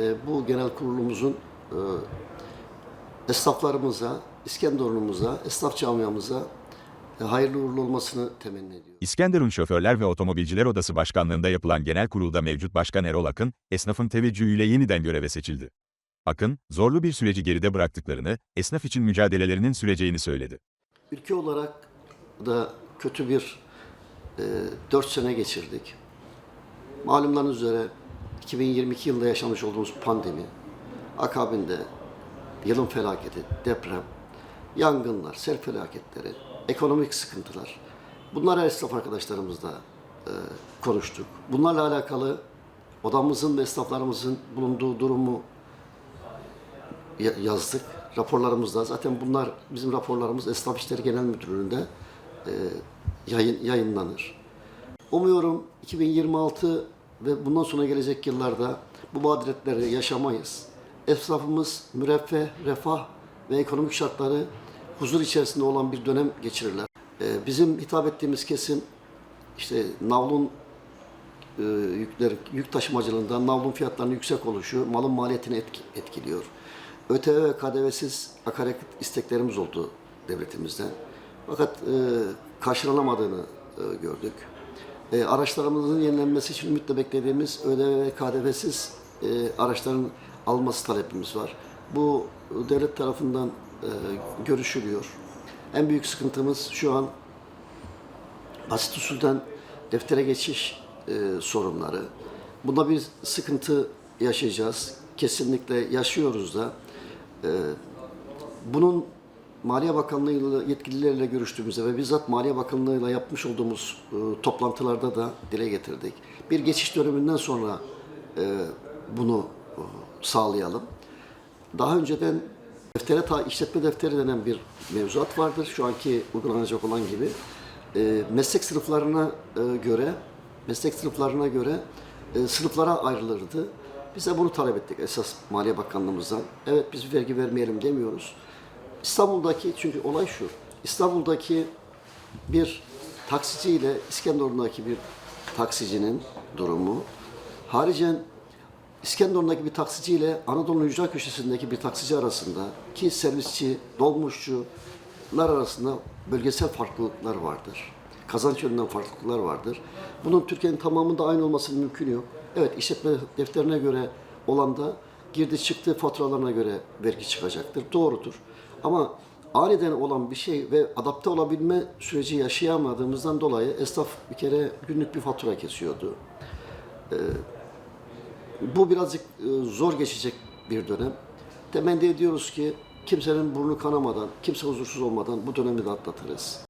e, bu genel kurulumuzun e, esnaflarımıza, İskenderun'umuza, esnaf camiamıza e, hayırlı uğurlu olmasını temenni ediyorum. İskenderun Şoförler ve Otomobilciler Odası Başkanlığında yapılan genel kurulda mevcut Başkan Erol Akın, esnafın teveccühüyle yeniden göreve seçildi. Akın, zorlu bir süreci geride bıraktıklarını, esnaf için mücadelelerinin süreceğini söyledi. Ülke olarak da kötü bir e, 4 sene geçirdik. Malumlarınız üzere 2022 yılında yaşamış olduğumuz pandemi, akabinde yılın felaketi, deprem, yangınlar, sel felaketleri, ekonomik sıkıntılar. Bunları esnaf arkadaşlarımızla e, konuştuk. Bunlarla alakalı odamızın ve esnaflarımızın bulunduğu durumu ya- yazdık raporlarımızda. Zaten bunlar bizim raporlarımız Esnaf İşleri Genel Müdürlüğü'nde e, yayın, yayınlanır. Umuyorum 2026 ve bundan sonra gelecek yıllarda bu mağduriyetleri yaşamayız. Esnafımız müreffeh, refah ve ekonomik şartları huzur içerisinde olan bir dönem geçirirler. E, bizim hitap ettiğimiz kesim işte navlun e, yükler, yük taşımacılığında navlun fiyatlarının yüksek oluşu malın maliyetini etki- etkiliyor. ÖTV ve KDV'siz akaryakıt isteklerimiz oldu devletimizden. Fakat e, karşılanamadığını e, gördük. E, araçlarımızın yenilenmesi için ümitle beklediğimiz ÖTV ve KDV'siz e, araçların alması talepimiz var. Bu devlet tarafından e, görüşülüyor. En büyük sıkıntımız şu an basit usulden deftere geçiş e, sorunları. Bunda bir sıkıntı yaşayacağız. Kesinlikle yaşıyoruz da. E, bunun Maliye Bakanlığı yetkililerle görüştüğümüzde ve bizzat Maliye Bakanlığı'yla yapmış olduğumuz e, toplantılarda da dile getirdik. Bir geçiş döneminden sonra e, bunu e, sağlayalım. Daha önceden deftere ta, işletme defteri denen bir mevzuat vardır. Şu anki uygulanacak olan gibi. E, meslek sınıflarına e, göre meslek sınıflarına göre e, sınıflara ayrılırdı. Biz de bunu talep ettik esas Maliye Bakanlığımızdan. Evet biz vergi vermeyelim demiyoruz. İstanbul'daki çünkü olay şu. İstanbul'daki bir taksici ile İskenderun'daki bir taksicinin durumu haricen İskenderun'daki bir taksici ile Anadolu'nun ücra köşesindeki bir taksici arasında ki servisçi, dolmuşçular arasında bölgesel farklılıklar vardır. Kazanç yönünden farklılıklar vardır. Bunun Türkiye'nin tamamında aynı olmasının mümkün yok. Evet işletme defterine göre olan da girdi çıktı faturalarına göre vergi çıkacaktır. Doğrudur. Ama aniden olan bir şey ve adapte olabilme süreci yaşayamadığımızdan dolayı esnaf bir kere günlük bir fatura kesiyordu. Bu birazcık e, zor geçecek bir dönem. Temenni ediyoruz ki kimsenin burnu kanamadan, kimse huzursuz olmadan bu dönemi de atlatırız.